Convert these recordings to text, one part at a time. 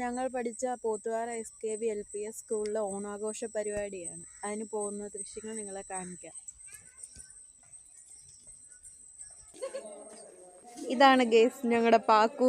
ഞങ്ങൾ പഠിച്ച Pothupara S K V L P S സ്കൂളിലെ ഓണാഘോഷ പരിപാടിയാണ്. അതിന് പോകുന്ന ദൃശ്യങ്ങൾ നിങ്ങളെ കാണിക്കാം. ഇതാണ് ഗേസ് ഞങ്ങളുടെ പാക്കു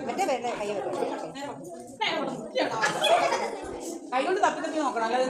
മറ്റേ പരിപാടികളെല്ലാം കൈ കൈകൊണ്ട് തപ്പി തപ്പി നോക്കണം അല്ലാതെ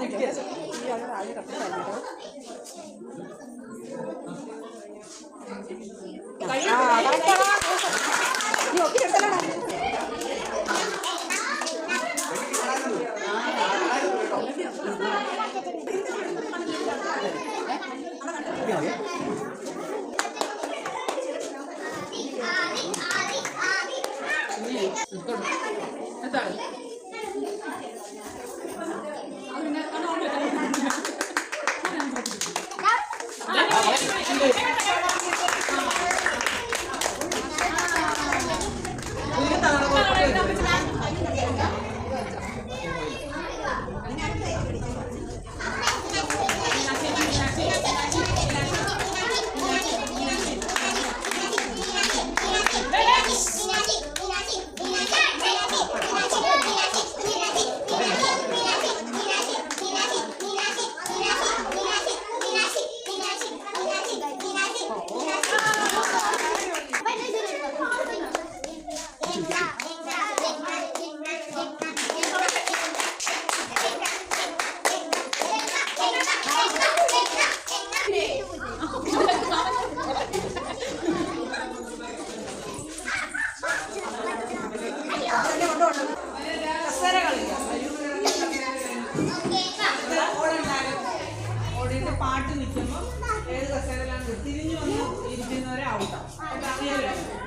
പാട്ട് നിൽക്കുമ്പോൾ ഏത് കസേരയിലാണ് തിരിഞ്ഞു വന്ന് ഇരിക്കുന്നവരെ ഔട്ടാവും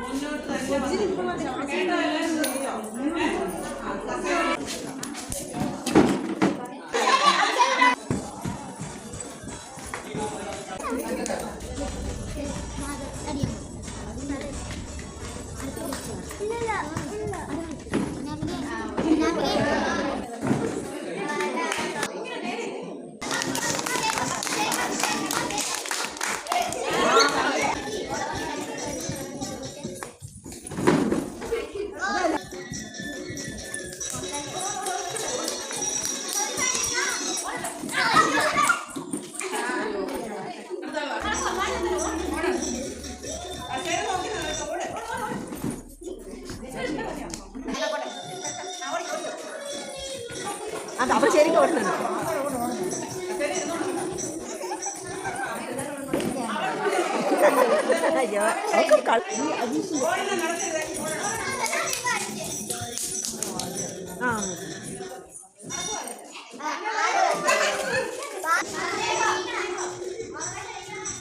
മുന്നോട്ട് തന്നെ കേട്ടോ എല്ലാവരും? കസേര അത് അവൾ ശരിക്കും ഓടുന്നുണ്ട് അയ്യോ അവൾക്ക് കളി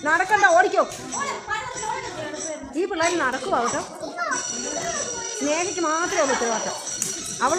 നടക്കണ്ട ഓടിക്കോ. ഈ പിള്ളേർ നടക്കുവാ കേട്ടോ. മാത്രമേ ഉള്ളൂ ഉത്തരവാദിത്തം. അവൾ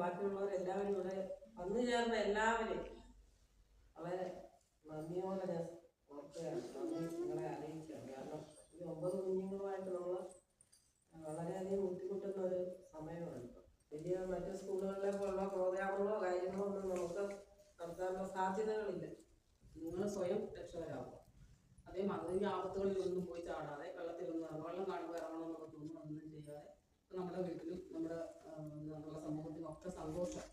ബാക്കിയുള്ളവരെല്ലാവരും ഇവിടെ വന്നു ചേർന്ന എല്ലാവരെയും വളരെ നന്ദിയോടെ ഞാൻ ഓർക്കുകയാണ്. നന്ദി നിങ്ങളെ അറിയിക്കുകയാണ്. കാരണം ഈ ഒമ്പത് കുഞ്ഞുങ്ങളുമായിട്ട് നമ്മൾ വളരെയധികം ബുദ്ധിമുട്ടുന്ന ഒരു സമയമാണ് വലിയ മറ്റ് സ്കൂളുകളിലെ പോലുള്ള പ്രോഗ്രാമുകളോ കാര്യങ്ങളോ ഒന്നും നമുക്ക് നടത്താനുള്ള സാധ്യതകളില്ല. നിങ്ങൾ സ്വയം രക്ഷകരാകുക അതേ അതിന്റെ ആപത്തുകളിലൊന്നും പോയി ചാടാതെ വെള്ളത്തിലൊന്നും വെള്ളം കാണുമ്പോൾ ഇറങ്ങണമെന്നൊക്കെ നമ്മുടെ വീട്ടിലും നമ്മുടെ നമ്മുടെ സമൂഹത്തിനും ഒക്കെ സന്തോഷം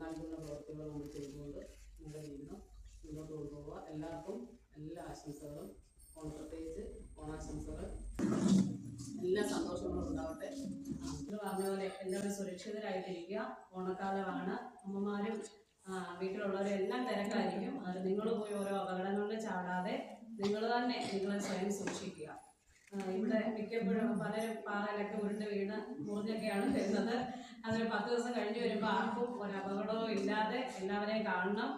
നൽകുന്ന പ്രവർത്തികൾ നമ്മൾ ചെയ്തുകൊണ്ട് നമ്മുടെ ജീവിതം മുന്നോട്ട് കൊണ്ടുപോവുക. എല്ലാവർക്കും എല്ലാ ആശംസകളും പ്രത്യേകിച്ച് ഓണാശംസകൾ. എല്ലാ സന്തോഷങ്ങളും ഉണ്ടാവട്ടെ. ഇത് പറഞ്ഞ പോലെ എല്ലാവരും സുരക്ഷിതരായിട്ടിരിക്കുക. ഓണക്കാലമാണ്. അമ്മമാരും വീട്ടിലുള്ളവരും എല്ലാം തിരക്കായിരിക്കും. അത് നിങ്ങൾ പോയി ഓരോ അപകടങ്ങളിൽ ചാടാതെ നിങ്ങൾ തന്നെ നിങ്ങളെ സ്വയം സൂക്ഷിക്കുക. ഇവിടെ മിക്കപ്പോഴും പലരും പാറയിലൊക്കെ ഉരുണ്ട് വീണ് മുറിഞ്ഞൊക്കെയാണ് വരുന്നത്. അതൊരു പത്ത് ദിവസം കഴിഞ്ഞ് വരുമ്പോൾ ആർക്കും ഒരു അപകടവും ഇല്ലാതെ എല്ലാവരെയും കാണണം.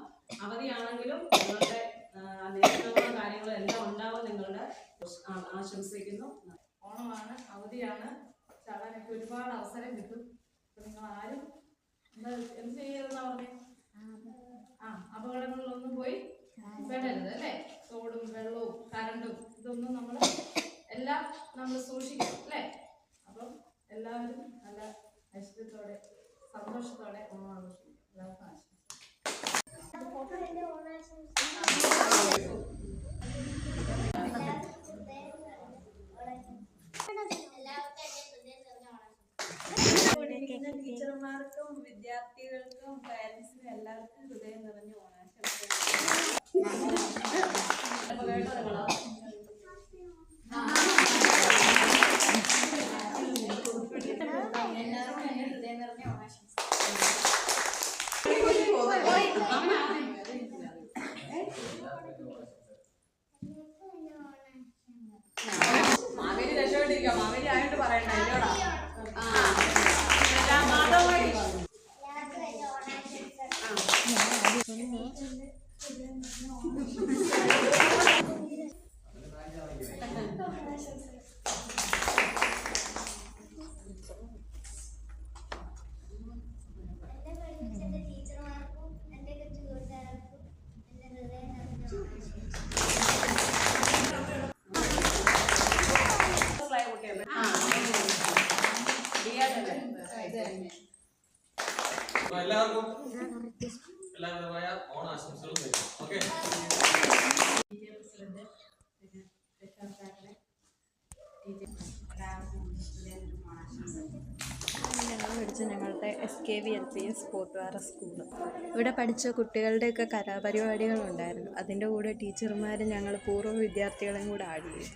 അവധിയാണെങ്കിലും നിങ്ങളുടെ ആ, നിയന്ത്രണങ്ങളും കാര്യങ്ങളും എല്ലാം ഉണ്ടാവും നിങ്ങളുടെ ആശംസിക്കുന്നു. ഓണമാണ് അവധിയാണ്. ചാടാനൊക്കെ ഒരുപാട് അവസരം കിട്ടും. നിങ്ങൾ ആരും എന്താ എന്ത് ചെയ്യരുതെന്നാ പറഞ്ഞേ? ആ അപകടങ്ങളിലൊന്നും പോയി പെടരുത് അല്ലേ? തോടും വെള്ളവും കരണ്ടും ഇതൊന്നും നമ്മൾ എല്ലാം നമ്മൾ സൂക്ഷിക്കണം അല്ലേ? അപ്പം എല്ലാവരും നല്ല ഐശ്വര്യത്തോടെ സന്തോഷത്തോടെ ഓണം ആഘോഷിക്കും എല്ലാവർക്കും ടീച്ചർമാർക്കും വിദ്യാർത്ഥികൾക്കും പാരൻസിനും എല്ലാവർക്കും ഹൃദയം നിറഞ്ഞ ഓണാശംസകൾ. എല്ലാവർക്കും ഹൃദയപരമായ ഓണാശംസകൾ നേരുന്നു. ഓക്കെ. ഞങ്ങളുടെ S K V L P S Pothuvara school ഇവിടെ പഠിച്ച കുട്ടികളുടെയൊക്കെ കലാപരിപാടികളുണ്ടായിരുന്നു. അതിന്റെ കൂടെ ടീച്ചർമാർ ഞങ്ങൾ പൂർവ വിദ്യാർത്ഥികളെയും കൂടെ ആഡ് ചെയ്തു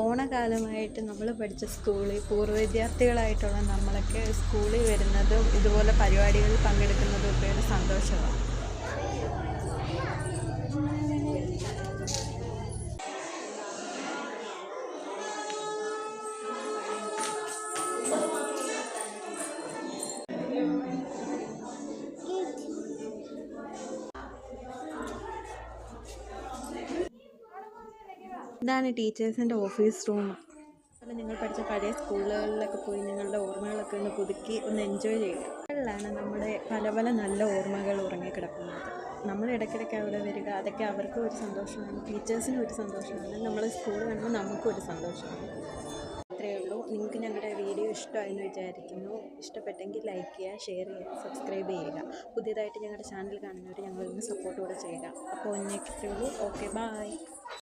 ഓണകാലമായിട്ട് നമ്മൾ പഠിച്ച സ്കൂളിൽ പൂർവ വിദ്യാർത്ഥികളായിട്ടുള്ള നമ്മളൊക്കെ സ്കൂളിൽ വരുന്നതും ഇതുപോലെ പരിപാടികളിൽ പങ്കെടുക്കുന്നതും ഒക്കെ ഒരു സന്തോഷമാണ്. ഇതാണ് ടീച്ചേഴ്സിന്റെ ഓഫീസ് റൂം. അപ്പോൾ നിങ്ങൾ പഠിച്ച പഴയ സ്കൂളുകളിലൊക്കെ പോയി നിങ്ങളുടെ ഓർമ്മകളൊക്കെ ഒന്ന് പുതുക്കി ഒന്ന് എൻജോയ് ചെയ്യുക. അതിലാണ് നമ്മുടെ പല പല നല്ല ഓർമ്മകൾ ഉറങ്ങിക്കിടക്കുന്നത്. നമ്മൾ ഇടയ്ക്കിടയ്ക്ക് അവിടെ വരിക അതൊക്കെ അവർക്കും ഒരു സന്തോഷമാണ് ടീച്ചേഴ്സിനും ഒരു സന്തോഷമാണ് നമ്മൾ സ്കൂൾ കാണുമ്പോൾ നമുക്കും ഒരു സന്തോഷമാണ്. അത്രയേ ഉള്ളൂ. നിങ്ങൾക്ക് ഞങ്ങളുടെ വീഡിയോ ഇഷ്ടമായെന്ന് വിചാരിക്കുന്നു. ഇഷ്ടപ്പെട്ടെങ്കിൽ ലൈക്ക് ചെയ്യുക ഷെയർ ചെയ്യുക സബ്സ്ക്രൈബ് ചെയ്യുക. പുതിയതായിട്ട് ഞങ്ങളുടെ ചാനൽ കാണുന്നവർ ഞങ്ങളൊന്ന് സപ്പോർട്ട് കൂടെ ചെയ്യുക. അപ്പോൾ ഒന്നേക്കുള്ളൂ ഓക്കെ ബായ്